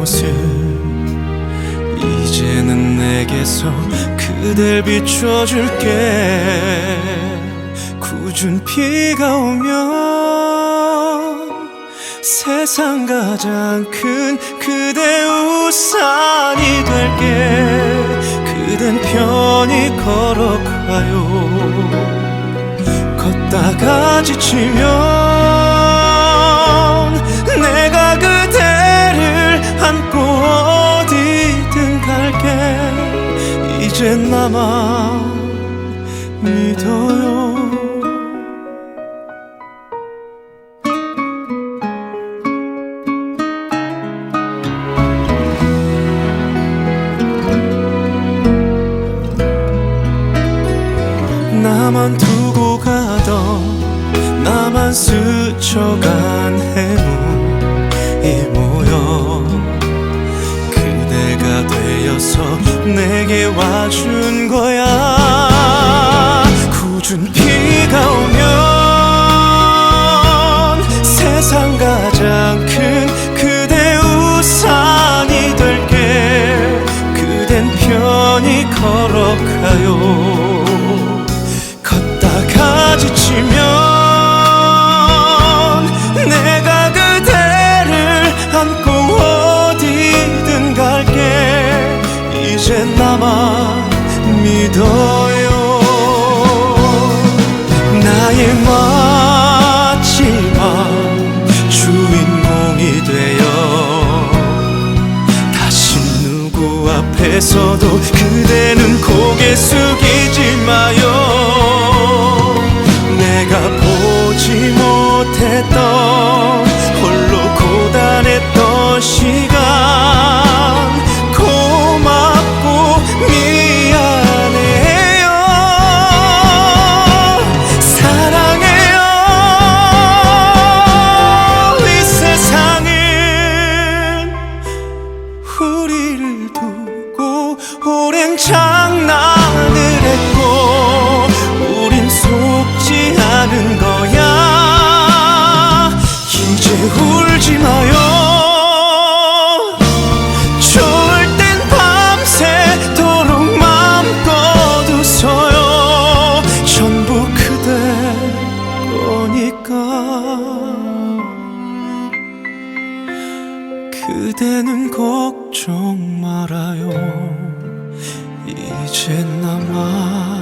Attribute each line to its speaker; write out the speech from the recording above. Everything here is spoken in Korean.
Speaker 1: 모습 이제는 내게서 그댈 비춰줄게. 굳은 비가 오면 세상 가장 큰 그대 우산이 될게. 그댄 편히 걸어가요. 걷다가 지치면 이젠 나만 믿어요. 나만 두고 가던 나만 스쳐간 해묵 내게 와준 거야. 굳은 비가 오면 세상 가장 큰 그대 우산이 될게. 그댄 편히 걸어가요 이젠 나만 믿어요. 나의 마지막 주인공이 되어 다시 누구 앞에서도 그대는 고개 숙이지 마요 우리를 두고 오랜 장난을 했고 우린 속지 않은 거야. 이제 울지 마요. 그대 거니까 그대는 걱정 말아요. 이제 나만